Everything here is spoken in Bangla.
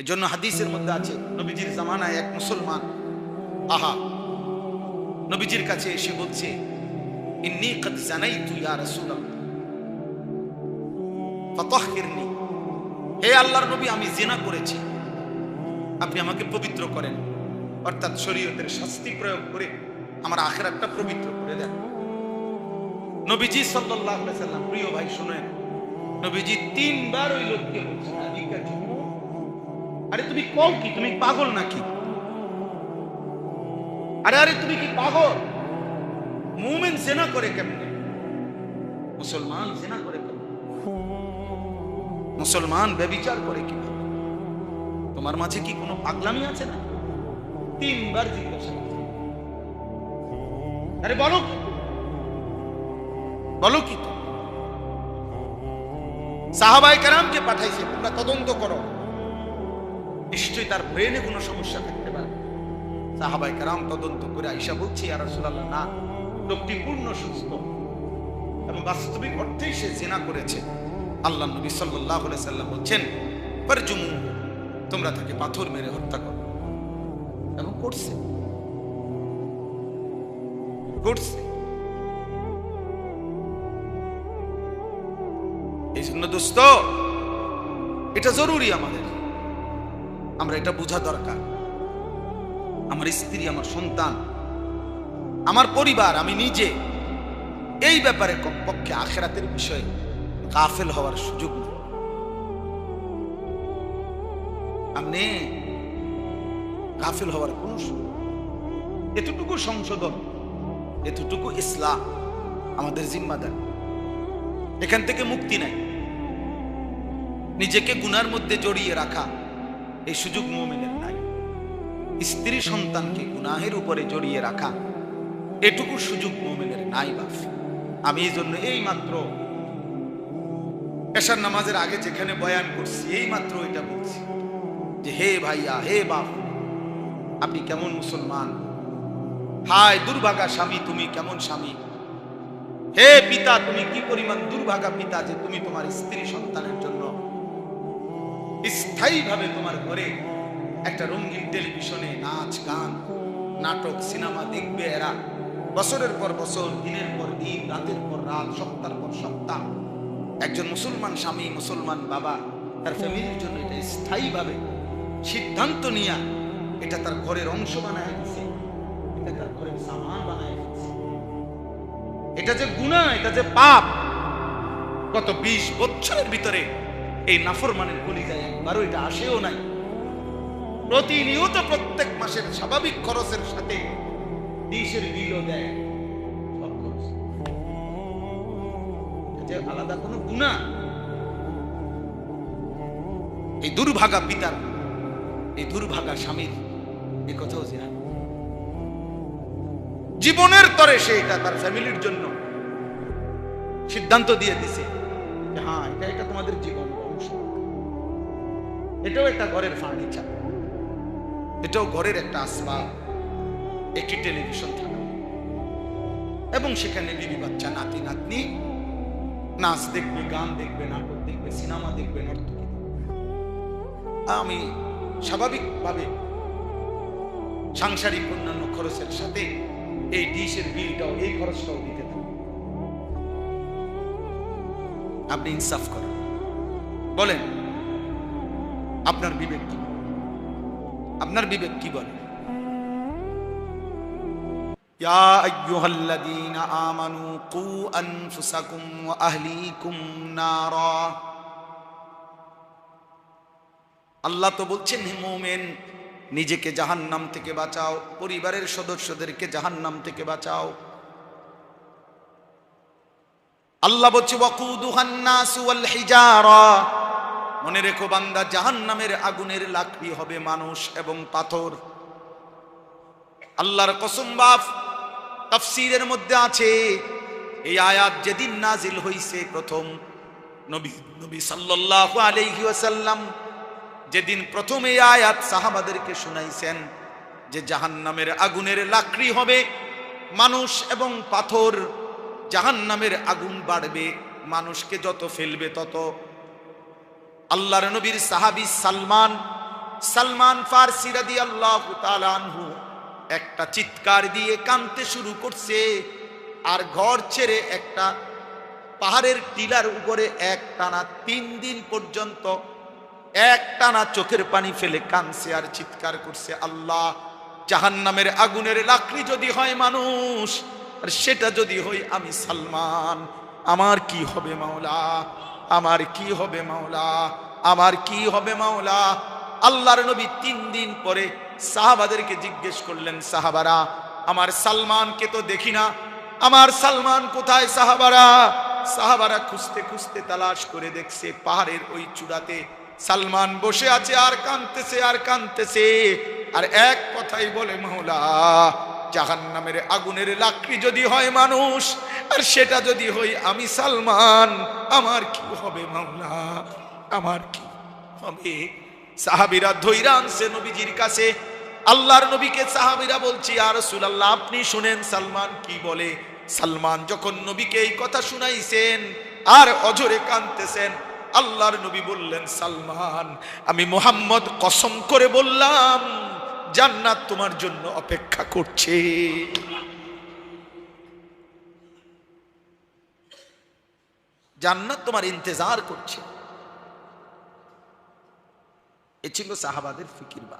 এই জন্য হাদিসের মধ্যে আছে, নবীজির জামানায় এক মুসলমান, আহা, নবীজির কাছে এসে বলছে, ইন্নি কদ জানাইতু ইয়া রাসূলুল্লাহ ফাতাহহিরনি হে আল্লাহর নবী, আমি জিনা করেছি, আপনি আমাকে পবিত্র করেন, অর্থাৎ শরীয়তের শাস্তি প্রয়োগ করে আমার আখেরাতটা পবিত্র করে দেন। নবীজি আলাইহি সাল্লাম প্রিয় ভাই, শুনেন, নবীজি তিনবার ওই লোককে বলছেন আরে তুমি কও কি? তুমি পাগল নাকি? আরে আরে, তুমি কি পাগল? মুমিন জেনা করে কেমনে? মুসলমান জেনা করে কেমনে? মুসলমান ব্যবিচার করে কীভাবে? তোমার মাঝে কি কোনো পাগলামি আছে না? তিনবার জিজ্ঞাসা। আরে, বলো কি? বলো কি তো? সাহাবাই কারামকে পাঠাইছে, তোমরা তদন্ত করো। নিশ্চয়ই তার ব্রেনে কোনো সমস্যা থাকতে পারে। সাহাবাই কারাম তদন্ত করে আইসা বলছি আর রাসূলুল্লাহ, না, লোকটি পূর্ণ সুস্থ এবং বাস্তবিক অর্থেই সে জেনা করেছে। আল্লাহ নবী আলাইহি সাল্লাম বলছেন, ফারজুমু, তোমরা তাকে পাথর মেরে হত্যা করো। এবং করছে। করছে। এই জন্য দোস্ত, এটা জরুরি আমাদের। আমরা এটা বোঝা দরকার। আমার স্ত্রী, আমার সন্তান, আমার পরিবার, আমি নিজে এই ব্যাপারে কমপক্ষে আখেরাতের বিষয়ে কাফেল হওয়ার সুযোগ নেই। আপনি হওয়ার কোন এতটুকু সংশোধন, এতটুকু ইসলাম আমাদের জিম্মাদার। এখান থেকে মুক্তি নাই। নিজেকে গুনার মধ্যে জড়িয়ে রাখা। এই সুযোগ মোমেনের নাই। স্ত্রী সন্তানকে গুনাহের উপরে জড়িয়ে রাখা, এটুকু সুযোগ মোমেনের নাই বাপ আমি এই জন্য এই মাত্র এশার নামাজের আগে যেখানে বয়ান করছি এই মাত্র এটা বলছি যে, হে ভাইয়া, হে বাপ, আপনি কেমন মুসলমান? হায়, দুর্ভাগা স্বামী, তুমি কেমন স্বামী? হে পিতা, তুমি কি পরিমাণ দুর্ভাগা পিতা যে, তুমি তোমার স্ত্রী সন্তানের জন্য স্থায়ীভাবে তোমার ঘরে একটা রঙিন টেলিভিশনে নাচ, গান, নাটক, সিনেমা দেখবে এরা। বছরের পর বছর, দিনের পর দিন, রাতের পর রাত, সপ্তাহের পর সপ্তাহ। একজন মুসলমান স্বামী, মুসলমান বাবা, তার ফ্যামিলির জন্য এটা স্থায়ীভাবে সিদ্ধান্ত নিয়া এটা তার ঘরের অংশ বানায় দিছে। এটা তার ঘরের সামান বানায় দিছে। এটা যে গুণা এটা যে পাপ, গত বিশ বছরের ভিতরে এই নাফরমানের কলিজায় একবারও এটা আসেও নাই। প্রতিনিয়ত প্রত্যেক মাসের স্বাভাবিক খরচের সাথে ডিশের বিলও দেয়। যে আলাদা কোনো গুণা এই দুর্ভাগা পিতার, এই দুর্ভাগা স্বামীর এ কথাও জানা জীবনের তরে সে এটা তার ফ্যামিলির জন্য সিদ্ধান্ত দিয়ে দিছে হ্যাঁ এটা এটা তোমাদের জীবন। এটাও একটা ঘরের ফার্নিচার এটাও ঘরের একটা আসবাব একটি টেলিভিশন থাকা এবং সেখানে বিবি বাচ্চা, নাতি, নাতনি, নাচ দেখবে, গান দেখবে, নাটক দেখবে, সিনেমা দেখবে, নর্তকী। আমি স্বাভাবিকভাবে সাংসারিক অন্যান্য খরচের সাথে এই ডিশের বিলটাও, এই খরচটাও দিতে থাকবে আপনি ইনসাফ করেন। বলেন আপনার বিবেক কি আপনার বিবেক কি বলে يا أيها الذين آمنوا قوا أنفسكم وأهليكم نارا আল্লাহ তো বলছেন হে মোমেন নিজেকে জাহান্নাম থেকে বাঁচাও পরিবারের সদস্যদেরকে জাহান্নাম থেকে বাঁচাও আল্লাহ বলছে ওয়াকুদুহান নাসু ওয়াল হিজারা মনে রেখো বান্দা, জাহান্নামের আগুনের লাকড়ি হবে মানুষ এবং পাথর। আল্লাহর কসম বাপ, তাফসীরের মধ্যে আছে, এই আয়াত যেদিন নাজিল হইছে প্রথম নবী নবী সাল্লাল্লাহু আলাইহি ওয়াসাল্লাম, যেদিন প্রথম এই আয়াত সাহাবাদেরকে শুনাইছেন যে জাহান্নামের আগুনের লাকড়ি হবে মানুষ এবং পাথর, জাহান্নামের আগুন বাড়বে, মানুষকে যত ফেলবে তত আল্লাহর নবীর সাহাবি সালমান সালমান ফারসি রাদিয়াল্লাহু তাআলা আনহু একটা চিৎকার দিয়ে কাঁদতে শুরু করছে আর ঘর ছেড়ে একটা পাহাড়ের টিলার উপরে এক টানা তিন দিন পর্যন্ত এক টানা চোখের পানি ফেলে কানছে আর চিৎকার করছে, আল্লাহ জাহান্নামের আগুনের লাকড়ি যদি হয় মানুষ, আর সেটা যদি হই আমি সালমান, আমার কি হবে মাওলা? আমার কি হবে মাওলা? আমার কি হবে মাওলা? আল্লাহর নবী তিন দিন পরে সাহাবাদেরকে জিজ্ঞেস করলেন, সাহাবারা, আমার সালমানকে তো দেখি না। আমার সালমান কোথায় সাহাবারা? সাহাবারা খুঁজতে খুঁজতে তালাশ করে দেখছে পাহাড়ের ওই চূড়াতে সালমান বসে আছে, আর কানতেছে আর কানতেছে আর এক কথাই বলে মহলা জাহান নামের আগুনের লাকড়ি যদি হয় মানুষ, আর সেটা যদি হই আমি সালমান, আমার কি হবে মাওলা? আমার কি হবে? সাহাবিরা ধৈরা আনছে নবীজির কাছে। আল্লাহর নবীকে সাহাবিরা বলছি আর রাসূলুল্লাহ, আপনি শুনেন সালমান কি বলে? সালমান যখন নবীকে এই কথা শুনাইছেন, আর অজরে কানতেছেন আল্লাহর নবী বললেন, সালমান, আমি মোহাম্মদ কসম করে বললাম জান্নাত তোমার জন্য অপেক্ষা করছে। জান্নাত তোমার ইন্তজার করছে। এ ছিল সাহাবাদের ফিকির বা